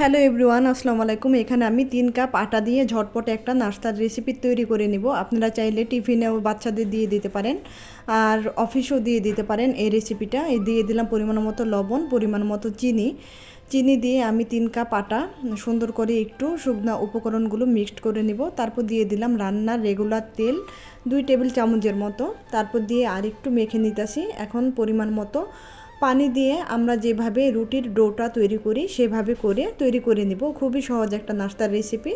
Hello everyone, আসসালামু আলাইকুম। এখানে আমি তিন কাপ আটা দিয়ে ঝটপট একটা নাস্তার রেসিপি তৈরি করে নিব। আপনারা চাইলে টিফিনেও বাচ্চাদের দিয়ে দিতে পারেন আর অফিসেও দিয়ে দিতে পারেন এই রেসিপিটা এই দিয়ে দিলাম পরিমাণ মতো লবণ, পরিমাণ মতো চিনি। চিনি দিয়ে আমি তিন কাপ আটা সুন্দর করে একটু শুকনো উপকরণগুলো মিক্সড করে নিব। তারপর দিয়ে দিলাম রান্নার রেগুলার তেল দুই টেবিল চামচের মতো। তারপর দিয়ে আর একটু মেখে নিতেছি। এখন পরিমাণ মতো পানি দিয়ে আমরা যেভাবে রুটির ডোটা তৈরি করি, সেভাবে করে তৈরি করে নিব। খুবই সহজ একটা নাস্তার রেসিপি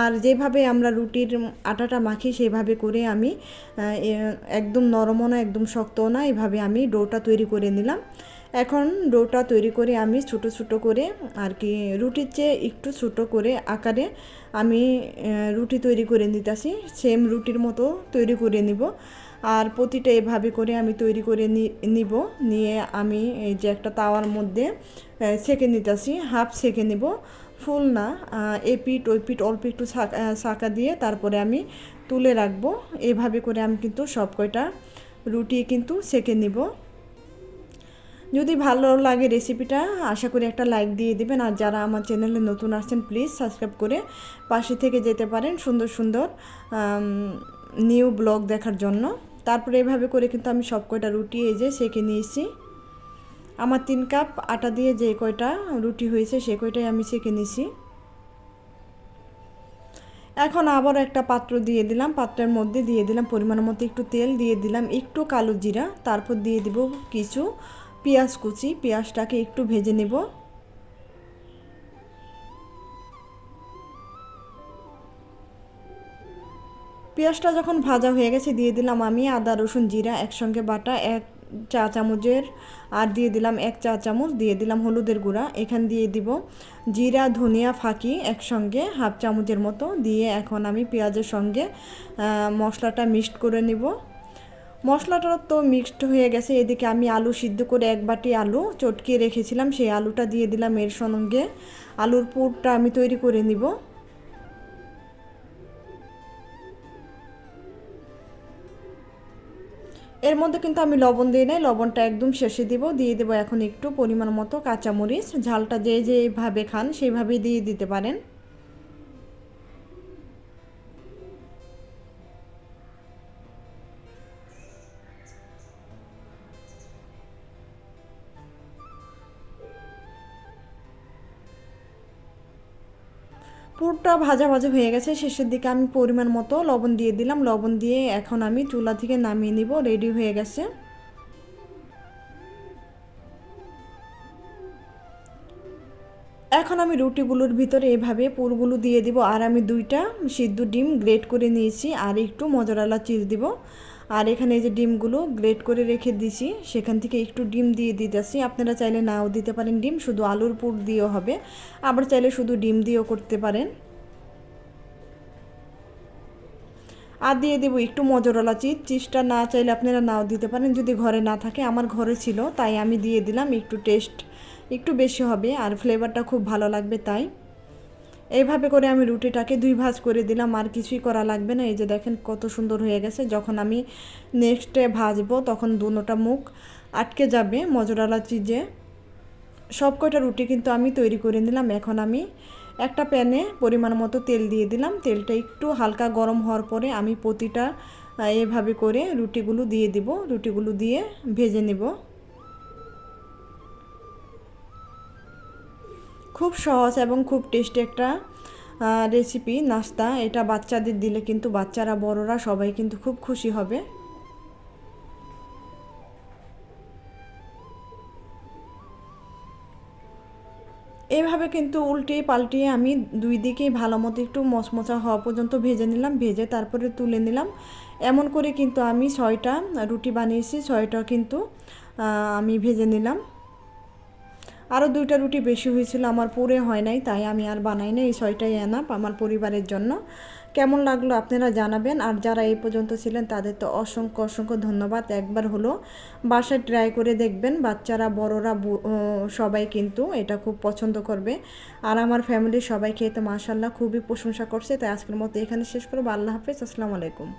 আর যেভাবে আমরা রুটির আটাটা মাখি, সেভাবে করে আমি একদম নরমও না, একদম শক্তও না, এভাবে আমি ডোটা তৈরি করে নিলাম। এখন ডোটা তৈরি করে আমি ছোটো ছোটো করে আর কি রুটির চেয়ে একটু ছোটো করে আকারে আমি রুটি তৈরি করে নিতেছি। সেম রুটির মতো তৈরি করে নিব। আর প্রতিটা এভাবে করে আমি তৈরি করে নিব। নিয়ে আমি এই যে একটা তাওয়ার মধ্যে সেঁকে নিতেছি, হাফ সেঁকে নিব। ফুল না এ পিঠ, ওই পিঠ অল্প একটু শাঁকা দিয়ে তারপরে আমি তুলে রাখব। এভাবে করে আমি কিন্তু সব কয়টা রুটি কিন্তু সেঁকে নিব। যদি ভালো লাগে রেসিপিটা, আশা করি একটা লাইক দিয়ে দিবেন। আর যারা আমার চ্যানেলে নতুন আসছেন, প্লিজ সাবস্ক্রাইব করে পাশে থেকে যেতে পারেন সুন্দর সুন্দর নিউ ব্লগ দেখার জন্য। তারপরে এভাবে করে কিন্তু আমি সব কয়টা রুটি এই যে সেঁকে নিয়েছি। আমার তিন কাপ আটা দিয়ে যে কয়টা রুটি হয়েছে সে কয়টাই আমি সেঁকে নিয়েছি। এখন আবার একটা পাত্র দিয়ে দিলাম, পাত্রের মধ্যে দিয়ে দিলাম, পরিমাণ মতো একটু তেল দিয়ে দিলাম, একটু কালো জিরা, তারপর দিয়ে দিব কিছু পেঁয়াজ কুচি, পেঁয়াজটাকে একটু ভেজে নেব। পেঁয়াজটা যখন ভাজা হয়ে গেছে, দিয়ে দিলাম আমি আদা, রসুন, জিরা, একসঙ্গে বাটা, এক চা চামচের, আর দিয়ে দিলাম এক চা চামচ, দিয়ে দিলাম হলুদের গুঁড়া। এখান দিয়ে দিব জিরা, ধনিয়া, ফাঁকি একসঙ্গে হাফ চামচের মতো। দিয়ে এখন আমি পেঁয়াজের সঙ্গে মশলাটা মিক্সড করে নিব। মশলাটা তো মিক্সড হয়ে গেছে, এদিকে আমি আলু সিদ্ধ করে এক বাটি আলু চটকিয়ে রেখেছিলাম। সেই আলুটা দিয়ে দিলাম এর সঙ্গে। আলুর পুরটা আমি তৈরি করে নিব। এর মধ্যে কিন্তু আমি লবণ দিয়ে নেই, লবণটা একদম শেষে দিব, দিয়ে দেবো এখন একটু পরিমাণ মতো কাঁচামরিচ, ঝালটা যে যেভাবে খান সেইভাবেই দিয়ে দিতে পারেন। পুরটা ভাজা ভাজা হয়ে গেছে। শেষের দিকে আমি পরিমাণ মতো লবণ দিয়ে দিলাম। লবণ দিয়ে এখন আমি চুলা থেকে নামিয়ে নিব। রেডি হয়ে গেছে। এখন আমি রুটিগুলোর ভিতরে এভাবে পুরগুলো দিয়ে দিব। আর আমি দুইটা সিদ্ধ ডিম গ্রেট করে নিয়েছি। আর একটু মজরালা চিজ দিব। আর এখানে এই যে ডিমগুলো গ্রেট করে রেখে দিছি, সেখান থেকে একটু ডিম দিয়ে দিতেছি। আপনারা চাইলে নাও দিতে পারেন ডিম, শুধু আলুর পুর দিয়েও হবে। আবার চাইলে শুধু ডিম দিয়েও করতে পারেন। আর দিয়ে দেবো একটু মজরলা চিজ। চিজটা না চাইলে আপনারা নাও দিতে পারেন, যদি ঘরে না থাকে। আমার ঘরে ছিল, তাই আমি দিয়ে দিলাম। একটু টেস্ট একটু বেশি হবে, আর ফ্লেভারটা খুব ভালো লাগবে তাই। এইভাবে করে আমি রুটিটাকে দুই ভাজ করে দিলাম, আর কিছুই করা লাগবে না। এই যে দেখেন কত সুন্দর হয়ে গেছে। যখন আমি নেক্সটে ভাজবো, তখন দুনোটা মুখ আটকে যাবে মজরালা চিজে সব কয়টা রুটি কিন্তু আমি তৈরি করে নিলাম। এখন আমি একটা প্যানে পরিমাণ মতো তেল দিয়ে দিলাম। তেলটা একটু হালকা গরম হওয়ার পরে আমি প্রতিটা এভাবে করে রুটিগুলো দিয়ে দিব। রুটিগুলো দিয়ে ভেজে নেব। খুব সহজ এবং খুব টেস্টি একটা রেসিপি নাস্তা। এটা বাচ্চাদের দিলে কিন্তু বাচ্চারা, বড়রা সবাই কিন্তু খুব খুশি হবে। এভাবে কিন্তু উল্টিয়ে পাল্টিয়ে আমি দুই দিকেই ভালো মতো একটু মচমচা হওয়া পর্যন্ত ভেজে নিলাম, ভেজে তারপরে তুলে নিলাম। এমন করে কিন্তু আমি ছয়টা রুটি বানিয়েছি, ছয়টা কিন্তু আমি ভেজে নিলাম। আরও দুইটা রুটি বেশি হয়েছিল, আমার পুরে হয় নাই, তাই আমি আর বানাই না এই ছয়টাই এনাপ আমার পরিবারের জন্য। কেমন লাগল আপনারা জানাবেন, আর যারা এই পর্যন্ত ছিলেন তাদের তো অসংখ্য অসংখ্য ধন্যবাদ। একবার হলো বাসায় ট্রাই করে দেখবেন, বাচ্চারা, বড়রা সবাই কিন্তু এটা খুব পছন্দ করবে। আর আমার ফ্যামিলির সবাই খেয়ে তো মাসাল্লাহ খুবই প্রশংসা করছে, তাই আজকের মতো এখানে শেষ করব। আল্লাহ হাফেজ, আসসালামু আলাইকুম।